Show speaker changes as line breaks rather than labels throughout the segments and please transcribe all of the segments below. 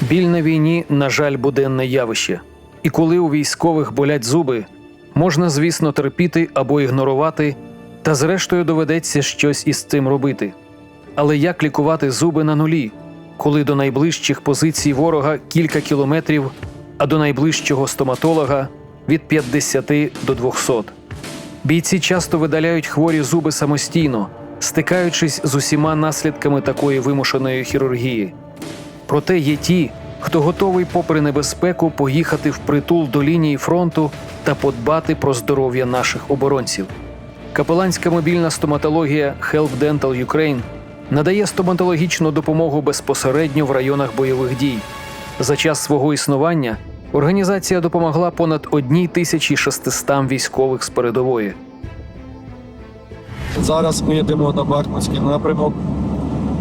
Біль на війні, на жаль, буденне явище. І коли у військових болять зуби, можна, звісно, терпіти або ігнорувати, та зрештою доведеться щось із цим робити. Але як лікувати зуби на нулі, коли до найближчих позицій ворога кілька кілометрів, а до найближчого стоматолога від 50 до 200? Бійці часто видаляють хворі зуби самостійно, стикаючись з усіма наслідками такої вимушеної хірургії. Проте є ті, хто готовий, попри небезпеку, поїхати впритул до лінії фронту та подбати про здоров'я наших оборонців. Капеланська мобільна стоматологія Help Dental Ukraine надає стоматологічну допомогу безпосередньо в районах бойових дій. За час свого існування організація допомогла понад 1600 військових з передової.
Зараз ми йдемо на Бахмутський напрямок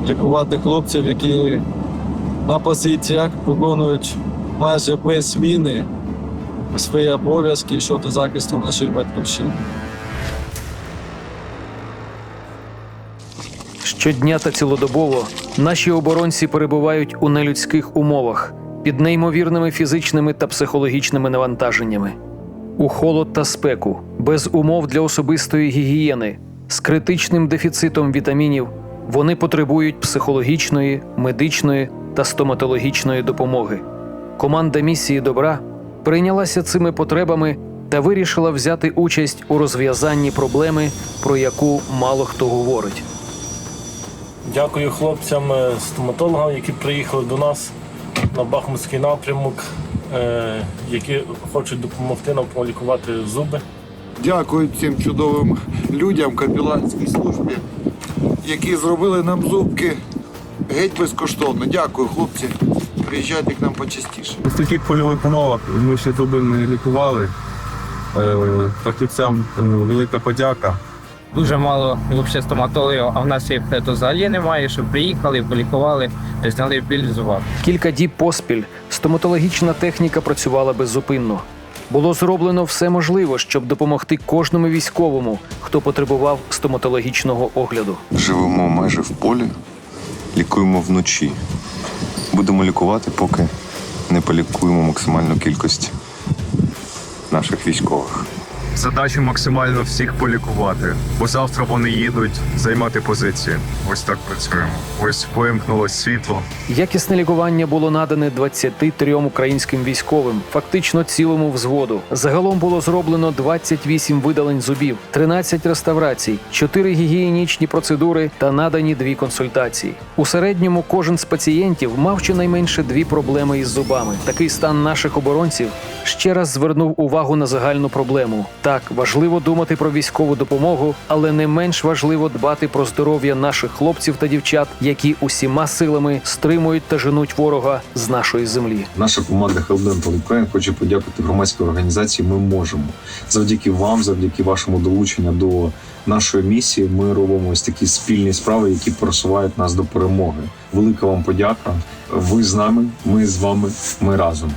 лікувати хлопців, які на позиціях виконують майже без зміни свої обов'язки щодо захисту нашої батьківщини.
Щодня та цілодобово наші оборонці перебувають у нелюдських умовах під неймовірними фізичними та психологічними навантаженнями. У холод та спеку, без умов для особистої гігієни, з критичним дефіцитом вітамінів, вони потребують психологічної, медичної та стоматологічної допомоги. Команда місії добра прийнялася цими потребами та вирішила взяти участь у розв'язанні проблеми, про яку мало хто говорить.
Дякую хлопцям, е, стоматологам, які приїхали до нас на Бахмутський напрямок, е, які хочуть допомогти нам полікувати зуби.
Дякую цим чудовим людям, капіланській службі, які зробили нам зубки геть безкоштовно. Дякую, хлопці. Приїжджайте к нам почастіше.
В таких польових умовах ми ще зуби не лікували. Е, Фахівцям е, велика подяка.
Дуже мало взагалі стоматологів, а в нас їх то взагалі немає, щоб приїхали, полікували, зняли біль в зубах.
Кілька діб поспіль стоматологічна техніка працювала беззупинно. Було зроблено все можливе, щоб допомогти кожному військовому, хто потребував стоматологічного огляду.
Живемо майже в полі, лікуємо вночі. Будемо лікувати, поки не полікуємо максимальну кількість наших військових.
Задача максимально всіх полікувати, бо завтра вони їдуть займати позиції. Ось так працюємо. Ось вимкнулось світло.
Якісне лікування було надане 23 українським військовим, фактично цілому взводу. Загалом було зроблено 28 видалень зубів, 13 реставрацій, 4 гігієнічні процедури та надані дві консультації. У середньому кожен з пацієнтів мав щонайменше дві проблеми із зубами. Такий стан наших оборонців ще раз звернув увагу на загальну проблему. Так, важливо думати про військову допомогу, але не менш важливо дбати про здоров'я наших хлопців та дівчат, які усіма силами стримують та женуть ворога з нашої землі.
Наша команда Help Dental хоче подякувати громадській організації. Ми можемо завдяки вам, завдяки вашому долученню до нашої місії. Ми робимо ось такі спільні справи, які просувають нас до перемоги. Велика вам подяка. Ви з нами, ми з вами, ми разом.